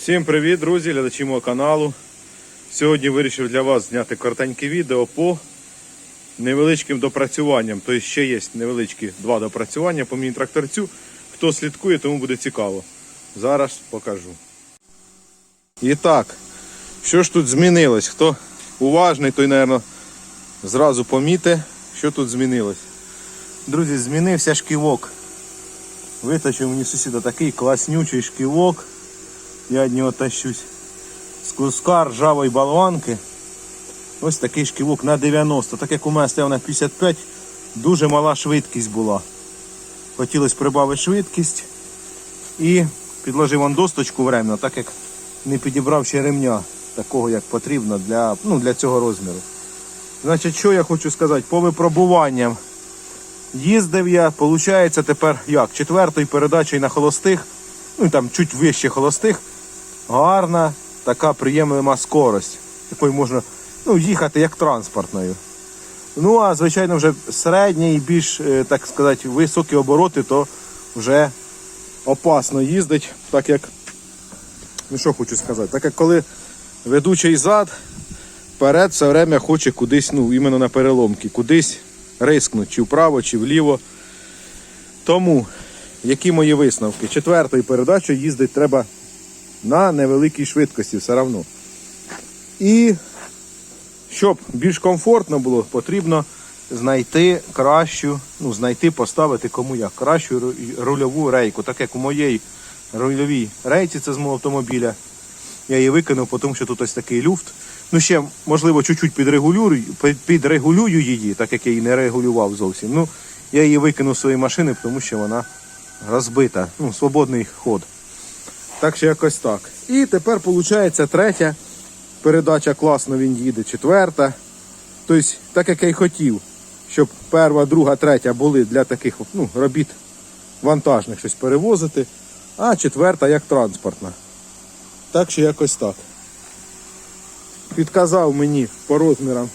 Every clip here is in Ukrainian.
Всім привіт, друзі, глядачі мого каналу. Сьогодні вирішив для вас зняти коротеньке відео по невеличким допрацюванням. Тобто ще є невеличкі два допрацювання по міні-тракторцю. Хто слідкує, тому буде цікаво. Зараз покажу. І так, що ж тут змінилось? Хто уважний, той, мабуть, зразу поміте, що тут змінилось. Друзі, змінився шківок. Виточив мені сусіда такий класнючий шківок. Я від нього тащусь з куска ржавої болванки. Ось такий шківок на 90. Так як у мене стояв на 55, дуже мала швидкість була. Хотілося прибавити швидкість і підложив он досточку временно, так як не підібрав ще ремня, такого як потрібно для, ну, для цього розміру. Значить, що я хочу сказати? По випробуванням їздив я, виходить, тепер як? Четвертою передачею на холостих, ну і там чуть вище холостих, гарна, така приємлива скорость, якою можна ну, їхати як транспортною. Ну, а звичайно, вже середні і більш, е, так сказати, високі обороти, то вже опасно їздить, так як, ну що хочу сказати, так як коли ведучий зад, вперед все время хоче кудись, ну, іменно на переломки, кудись рискнути, чи вправо, чи вліво. Тому, які мої висновки? Четвертою передачою їздити треба на невеликій швидкості все одно. І щоб більш комфортно було, потрібно знайти кращу, ну, знайти, поставити кому як кращу рульову рейку. Так як у моїй рульовій рейці, це з мого автомобіля, я її викинув, тому що тут ось такий люфт. Ну, ще, можливо, чуть-чуть підрегулюю, підрегулюю її, так як я її не регулював зовсім. Ну, я її викинув з своєї машини, тому що вона розбита. Ну, свободний ход. Так що якось так. І тепер виходить третя передача класно він їде, четверта. Тобто, так як я й хотів, щоб перша, друга, третя були для таких ну, робіт вантажних щось перевозити, а четверта як транспортна. Так що якось так. Підказав мені по розмірам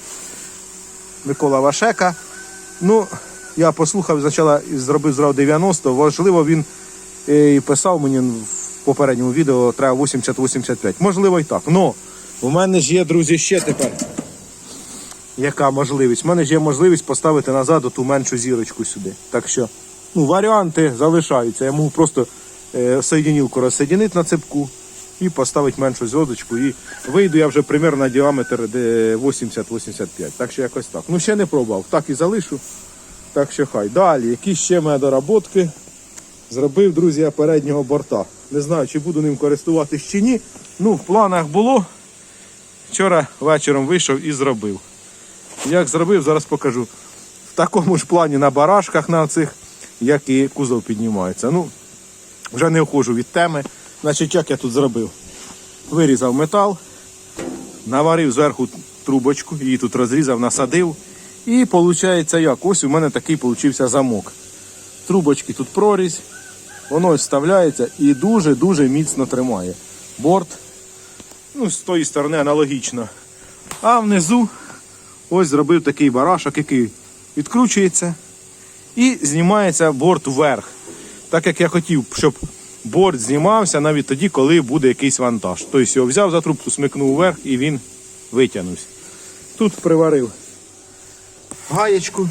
Микола Вашека. Ну, я послухав, спочатку зробив зразу 90, важливо, він е, і писав мені в попередньому відео, треба 80-85. Можливо і так. Но у мене ж є, друзі, ще тепер. Яка можливість? У мене ж є можливість поставити назад ту меншу зірочку сюди. Так що, ну, варіанти залишаються. Я можу просто е, соєдинілку розсоєдинити на цепку і поставити меншу зв'язочку. І вийду я вже примерно на діаметр 80-85. Так що якось так. Ну, ще не пробував. Так і залишу. Так що хай. Далі, які ще мене доработки. Зробив, друзі, я переднього борта. Не знаю, чи буду ним користуватись чи ні. Ну, в планах було. Вчора вечором вийшов і зробив. Як зробив, зараз покажу. В такому ж плані на барашках на цих, як і кузов піднімається. Ну, вже не ухожу від теми. Значить, як я тут зробив? Вирізав метал, наварив зверху трубочку, її тут розрізав, насадив. І виходить як? Ось у мене такий получився замок. Трубочки тут прорізь, воно вставляється і дуже-дуже міцно тримає. Борт, ну, з тої сторони аналогічно. А внизу ось зробив такий барашок, який відкручується і знімається борт вверх. Так як я хотів, щоб борт знімався навіть тоді, коли буде якийсь вантаж. Тобто його взяв за трубку, смикнув вверх і він витягнувся. Тут приварив гаєчку.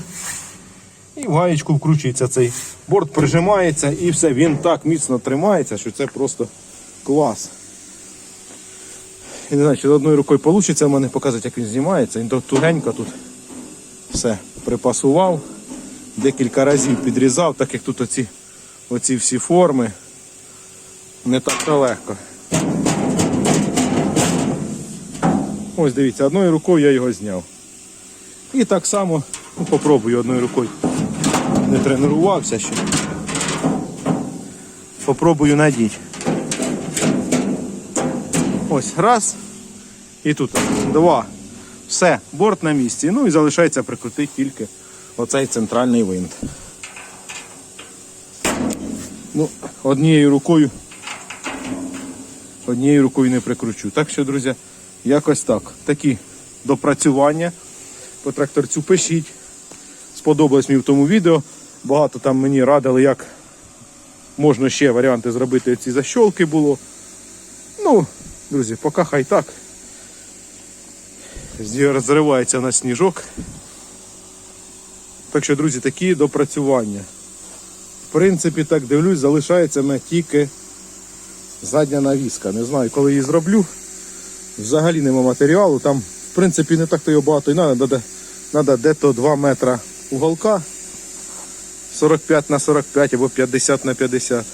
І в гаєчку вкручується цей борт, прижимається і все, він так міцно тримається, що це просто клас. Я не знаю, чи одною рукою вийде в мене показати, як він знімається. Він тугенько тут все припасував. Декілька разів підрізав, так як тут оці, оці всі форми. Не так то легко. Ось дивіться, одною рукою я його зняв. І так само ну, попробую одною рукою. Не тренувався ще. Попробую надіть. Ось раз. І тут два. Все, борт на місці. Ну і залишається прикрутити тільки оцей центральний винт. Ну, однією рукою. Однією рукою не прикручу. Так що, друзі, якось так. Такі допрацювання по тракторцю пишіть. Сподобалось мені в тому відео. Багато там мені радили, як можна ще варіанти зробити ці защолки було. Ну, друзі, поки хай так. Розривається на сніжок. Так що, друзі, такі допрацювання. В принципі, так дивлюсь, залишається в тільки задня навіска. Не знаю, коли її зроблю. Взагалі нема матеріалу. Там, в принципі, не так то його багато і. Треба, треба дето 2 метра уголка. 45 на 45 або 50 на 50.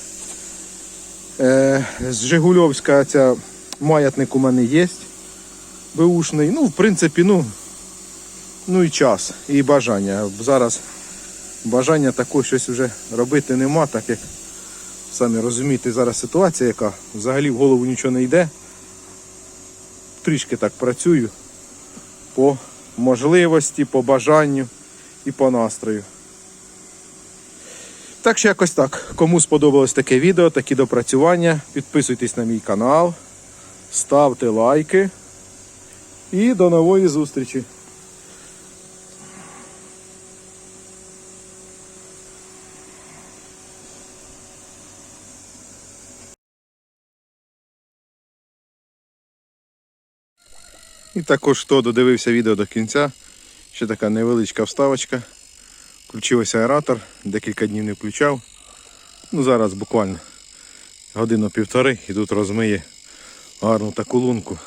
Е, з Жигульовська ця маятник у мене є. Беушний. Ну, в принципі, ну, ну і час, і бажання. Зараз бажання такого щось вже робити нема, так як самі розумієте, зараз ситуація, яка взагалі в голову нічого не йде. Трішки так працюю по можливості, по бажанню і по настрою. Так що якось так. Кому сподобалось таке відео, такі допрацювання, підписуйтесь на мій канал, ставте лайки і до нової зустрічі. І також, хто додивився відео до кінця, ще така невеличка вставочка. Включився аератор, декілька днів не включав. Ну зараз буквально годину-півтори і тут розмиє гарну таку лунку.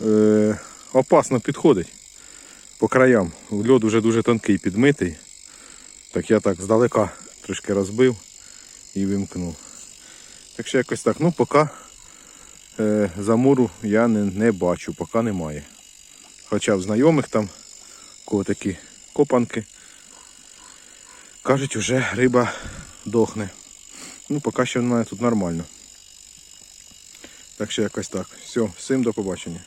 Е, опасно підходить по краям. Льод уже дуже тонкий, підмитий. Так я так здалека трошки розбив і вимкнув. Так що якось так. Ну поки е, замуру я не, не бачу, поки немає. Хоча в знайомих там кого такі копанки. Кажуть, вже риба дохне. Ну, поки що в мене тут нормально. Так що якось так. Все, всім до побачення.